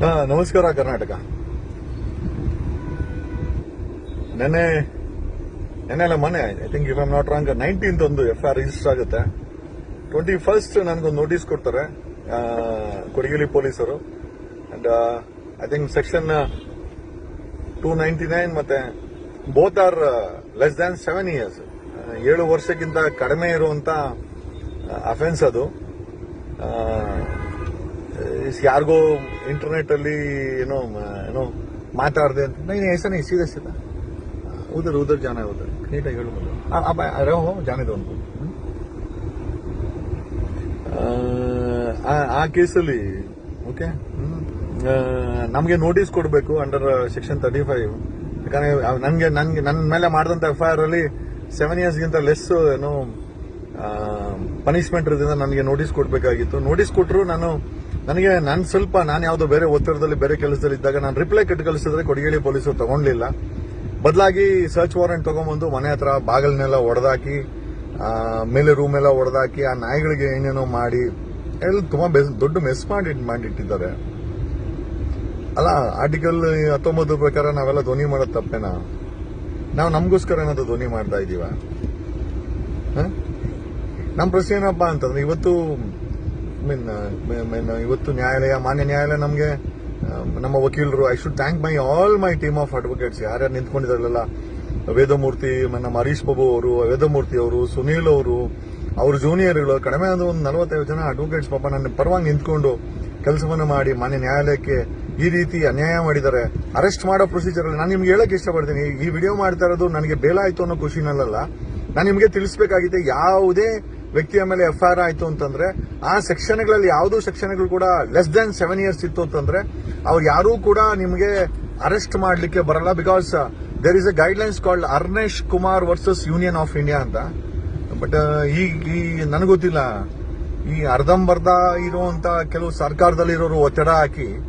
ಹಾ, ನಮಸ್ಕಾರ ಕರ್ನಾಟಕ. ನೆನ್ನೆ ಎಲ್ಲ ಮೊನ್ನೆ I think if I'm not wrong nineteenth ಒಂದು ಎಫ್ ಐ ಆರ್ ರಿಜಿಸ್ಟರ್ ಆಗುತ್ತೆ. ಟ್ವೆಂಟಿ ಫಸ್ಟ್ ನನಗೊಂದು ನೋಟಿಸ್ ಕೊಡ್ತಾರೆ ಕೊಡಗಿಲಿ ಪೊಲೀಸರು. And I think section two ninety nine ಮತ್ತೆ both are less than seven years ಏಳು ವರ್ಷಕ್ಕಿಂತ ಕಡಿಮೆ ಇರುವಂತ ಅಫೆನ್ಸ್ ಅದು. ಯಾರಿಗೋ ಇಂಟರ್ನೆಟ್ ಅಲ್ಲಿ ಏನೋ ಮ- ಏನೋ ಮಾತಾಡದೆ ಅಂತ नहीं ऐसा नहीं सीधा सीधा उधर उधर जाना है उधर ನೀಟಾಗಿ ಹೇಳ್ಬೋದು ಆ- ಆ ಬಾ- ಅರೆ ಹೋ ಜಾನಿದೆ ಒಂದು ಆ ಕೇಸಲ್ಲಿ ಓಕೆ ನಮಗೆ ನೋಟಿಸ್ ಕೊಡಬೇಕು ಅಂಡರ್ ಸೆಕ್ಷನ್ ತರ್ಟಿ ಫೈವ್ ಯಾಕಂದ್ರೆ ನನಗೆ ನನ್ಗೆ ನನ್ನ ಮೇಲೆ ಮಾಡಿದಂತ ಎಫ್ ಐ ಆರ್ ಅಲ್ಲಿ ಸೆವೆನ್ ಇಯರ್ಸ್ಗಿಂತ ಲೆಸ್ ಏನು ಪನಿಷ್ಮೆಂಟ್ ಇರೋದ್ರಿಂದ ನನಗೆ ನೋಟಿಸ್ ಕೊಡಬೇಕಾಗಿತ್ತು. ನೋಟಿಸ್ ಕೊಟ್ಟರು ನಾನು, ನನಗೆ ನಾನು ಸ್ವಲ್ಪ, ನಾನು ಯಾವುದೋ ಬೇರೆ ಒತ್ತಡದಲ್ಲಿ, ಬೇರೆ ಕೆಲಸದಲ್ಲಿ ಇದ್ದಾಗ ನಾನು ರಿಪ್ಲೈ ಕಟ್ಟು ಕಳಿಸಿದ್ರೆ ಕೊಡಗೇಳಿ ಪೊಲೀಸರು ತಗೊಂಡಿಲ್ಲ ಬದಲಾಗಿ ಸರ್ಚ್ ವಾರೆಂಟ್ ತಗೊಂಡ್ಬಂದು ಮನೆ ಹತ್ರ ಬಾಗಿಲನ್ನೆಲ್ಲ ಒಡೆದಾಕಿ ಮೇಲೆ ರೂಮ್ ಎಲ್ಲ ಒಡೆದಾಕಿ, ಆ ನಾಯಿಗಳಿಗೆ ಏನೇನೋ ಮಾಡಿ, ಎಲ್ಲ ತುಂಬಾ ದೊಡ್ಡ ಮೆಸ್ ಮಾಡಿ, ಮಾಡಿಟ್ಟಿದ್ದಾರೆ. ಅಲ್ಲ ಆರ್ಟಿಕಲ್ ಹತ್ತೊಂಬತ್ತು ಪ್ರಕಾರ ನಾವೆಲ್ಲ ಧ್ವನಿ ಮಾಡೋದು ತಪ್ಪೇನಾ? ನಾವು ನಮಗೋಸ್ಕರ ಏನಾದ್ರು ಧ್ವನಿ ಮಾಡ್ತಾ ಇದೀವ? ನಮ್ಮ ಪ್ರಶ್ನೆ ಏನಪ್ಪ ಅಂತಂದ್ರೆ ಇವತ್ತು, ಮೀನ್ ಮೀನ್ ಇವತ್ತು ನ್ಯಾಯಾಲಯ, ಮಾನ್ಯ ನ್ಯಾಯಾಲಯ ನಮಗೆ ನಮ್ಮ ವಕೀಲರು I should thank my all my team of advocates ಯಾರ್ಯಾರು ನಿಂತ್ಕೊಂಡಿದ್ದಾರಲ್ಲ, ವೇದಮೂರ್ತಿ, ನಮ್ಮ ಹರೀಶ್ ಬಾಬು ಅವರು, ವೇದಮೂರ್ತಿ ಅವರು, ಸುನೀಲ್ ಅವರು, ಅವ್ರ ಜೂನಿಯರ್ಗಳು ಕಡಿಮೆ ಅಂದ್ರೆ ಒಂದು ನಲವತ್ತೈದು ಜನ ಅಡ್ವೊಕೇಟ್ಸ್ ಪಾಪ ನನ್ನ ಪರವಾಗಿ ನಿಂತ್ಕೊಂಡು ಕೆಲಸವನ್ನು ಮಾಡಿ ಮಾನ್ಯ ನ್ಯಾಯಾಲಯಕ್ಕೆ ಈ ರೀತಿ ಅನ್ಯಾಯ ಮಾಡಿದ್ದಾರೆ. ಅರೆಸ್ಟ್ ಮಾಡೋ ಪ್ರೊಸೀಜರ್ ನಾನು ನಿಮ್ಗೆ ಹೇಳಕ್ ಇಷ್ಟಪಡ್ತೀನಿ. ಈ ವಿಡಿಯೋ ಮಾಡ್ತಾ ಇರೋದು ನನಗೆ ಬೇಲಾಯಿತು ಅನ್ನೋ ಖುಷಿನಲ್ಲ ನಾನು ನಿಮಗೆ ತಿಳಿಸಬೇಕಾಗಿದೆ ಯಾವುದೇ ವ್ಯಕ್ತಿಯ ಮೇಲೆ ಎಫ್ ಐ ಆರ್ ಆಯ್ತು ಅಂತಂದ್ರೆ, ಆ ಸೆಕ್ಷನ್ಗಳಲ್ಲಿ ಯಾವುದೋ ಸೆಕ್ಷನ್ಗಳು ಕೂಡ ಲೆಸ್ ದನ್ ಸೆವೆನ್ ಇಯರ್ಸ್ ಇತ್ತು ಅಂತಂದ್ರೆ, ಅವ್ರು ಯಾರೂ ಕೂಡ ನಿಮಗೆ ಅರೆಸ್ಟ್ ಮಾಡಲಿಕ್ಕೆ ಬರಲ್ಲ because there is a guidelines called Arnesh Kumar versus union of India ಅಂತ. ಬಟ್ ಈ ಈ ಗೊತ್ತಿಲ್ಲ. ಈ ಅರ್ಧಂಬರ್ಧ ಇರುವಂತ ಕೆಲವು ಸರ್ಕಾರದಲ್ಲಿರೋರು ಒತ್ತಡ ಹಾಕಿ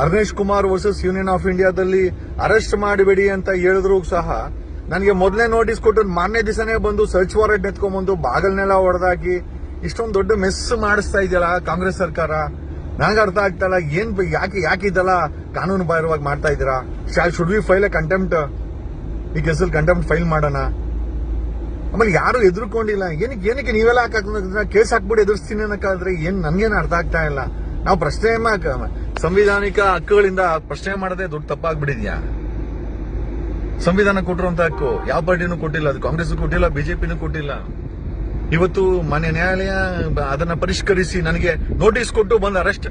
Arnesh Kumar versus union of ಇಂಡಿಯಾದಲ್ಲಿ ಅರೆಸ್ಟ್ ಮಾಡಬೇಡಿ ಅಂತ ಹೇಳಿದ್ರು ಸಹ ನನಗೆ ಮೊದಲೇ ನೋಟಿಸ್ ಕೊಟ್ಟು ಮಾರನೇ ದಿವಸನೇ ಬಂದು ಸರ್ಚ್ ವಾರೆಂಟ್ ಎತ್ಕೊಂಡ್ಬಂದು ಬಾಗಲ್ನೆಲ್ಲ ಹೊಡೆದಾಕಿ ಇಷ್ಟೊಂದು ದೊಡ್ಡ ಮೆಸ್ ಮಾಡಿಸ್ತಾ ಇದೆಯಲ್ಲ ಕಾಂಗ್ರೆಸ್ ಸರ್ಕಾರ? ನನಗೆ ಅರ್ಥ ಆಗ್ತಾ ಇಲ್ಲ. ಏನ್ ಯಾಕೆ ಯಾಕೆ ಇದೆಲ್ಲ ಕಾನೂನು ಬಾಹಿರವಾಗಿ ಮಾಡ್ತಾ ಇದ್ದೀರಾ? Should we file a contempt ಈ ಕೇಸಲ್ಲಿ ಕಂಟೆಂಪ್ಟ್ ಫೈಲ್ ಮಾಡೋಣ? ಆಮೇಲೆ ಯಾರು ಎದುರ್ಕೊಂಡಿಲ್ಲ ಏನಕ್ಕೆ ಏನಕ್ಕೆ ನೀವೆಲ್ಲ ಹಾಕ ಕೇಸ್ ಹಾಕ್ಬಿಟ್ಟು ಎದುರಿಸ್ತೀನಿ ಅನ್ನಕ್ಕಾದ್ರೆ ಏನ್ ನನ್ಗೇನು ಅರ್ಥ ಆಗ್ತಾ ಇಲ್ಲ. ನಾವು ಪ್ರಶ್ನೆ ಸಂವಿಧಾನಿಕ ಹಕ್ಕುಗಳಿಂದ ಪ್ರಶ್ನೆ ಮಾಡದೆ ದೊಡ್ಡ ತಪ್ಪಾಗ್ಬಿಟ್ಟಿದ್ಯಾ? ಸಂವಿಧಾನ ಕೊಟ್ಟಿರುವಂತ ಹಕ್ಕು ಯಾವ ಪಾರ್ಟಿನೂ ಕೊಟ್ಟಿಲ್ಲ, ಅದು ಕಾಂಗ್ರೆಸ್ ಕೊಟ್ಟಿಲ್ಲ, ಬಿಜೆಪಿನೂ ಕೊಟ್ಟಿಲ್ಲ. ಇವತ್ತು ಮಾನ್ಯ ನ್ಯಾಯಾಲಯ ಅದನ್ನ ಪರಿಷ್ಕರಿಸಿ ನನಗೆ ನೋಟಿಸ್ ಕೊಟ್ಟು ಬಂದ ಅರೆಸ್ಟ್